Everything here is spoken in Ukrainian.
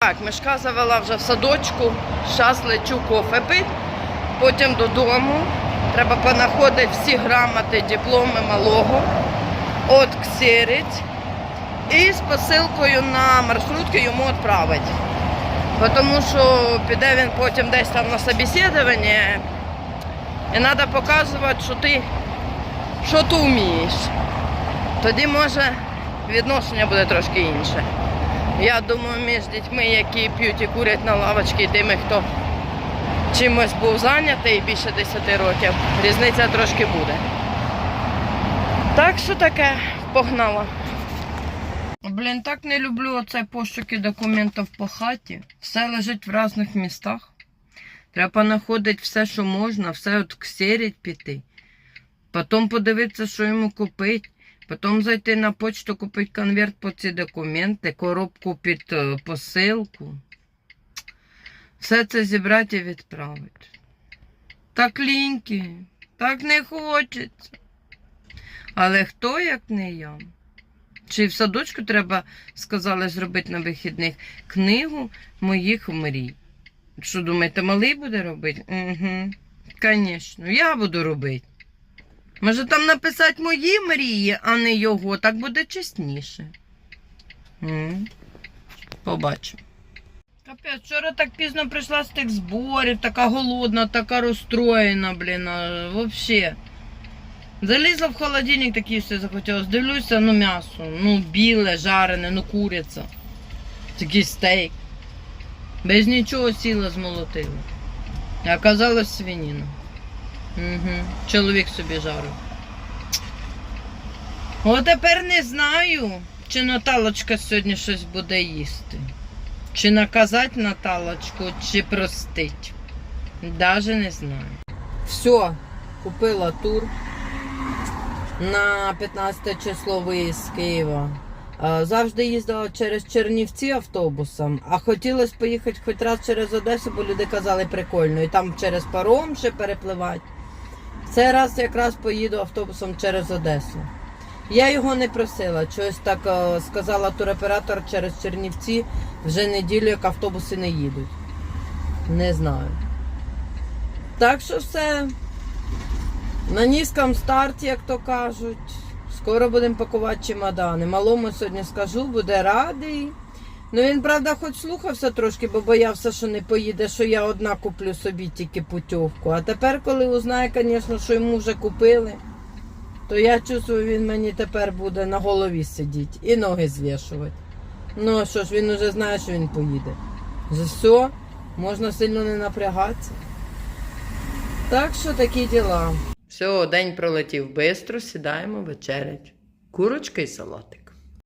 Так, мешка завела вже в садочку, зараз лечу кофе пить, потім додому. Треба понаходити всі грамоти, дипломи малого, от ксерить і з посилкою на маршрутки йому відправити. Тому що піде він потім десь там на собеседування і треба показувати, що ти, що ти вмієш. Тоді може відношення буде трошки інше. Я думаю, між дітьми, які п'ють і курять на лавочці, тими, хто чимось був зайнятий більше 10 років, різниця трошки буде. Так що таке, погнала. Блін, так не люблю оце пошуки документів по хаті. Все лежить в різних містах. Треба знаходити все, що можна, все от ксерить піти. Потім подивитися, що йому купити. Потім зайти на почту, купити конверт по ці документи, коробку під е, посилку. Все це зібрати і відправити. Так ліньки, так не хочеться. Але хто, як не я? Чи в садочку треба, сказали, зробити на вихідних книгу моїх мрій. Що думаєте, малий буде робити? Угу. Звісно, я буду робити. Може там написати мої мрії, а не його, так буде чесніше. Побачимо. Капець, вчора так пізно прийшла з тих зборів, така голодна, така розстроєна, блін, а. Залізла в холодильник, такі все захотілося. Дивлюся, ну м'ясо, ну біле, жарене, ну куриця. Такий стейк. Без нічого сіла змолотила. Оказалось свинина. Угу. Чоловік собі жарив. О, тепер не знаю, чи Наталочка сьогодні щось буде їсти. Чи наказати Наталочку, чи простить. Даже не знаю. Все, купила тур на 15 число виїзд з Києва. Е, Завжди їздила через Чернівці автобусом, а хотілося поїхати хоч раз через Одесу, бо люди казали прикольно. І там через паром ще перепливати. Цей раз якраз поїду автобусом через Одесу. Я його не просила. Чогось так е, сказала туроператор через Чернівці вже неділю, як автобуси не їдуть. Не знаю. Так що все. На низькому старті, як то кажуть. Скоро будемо пакувати чемодани. Малому сьогодні скажу, буде радий. Ну він, правда, хоч слухався трошки, бо боявся, що не поїде, що я одна куплю собі тільки путівку. А тепер, коли узнає, звісно, що йому вже купили, то я чувствую, він мені тепер буде на голові сидіти і ноги звішувати. Ну що ж, він вже знає, що він поїде. Все, можна сильно не напрягатися. Так що такі діла. Все, день пролетів швидко, сідаємо вечерять. Курочка і салатик.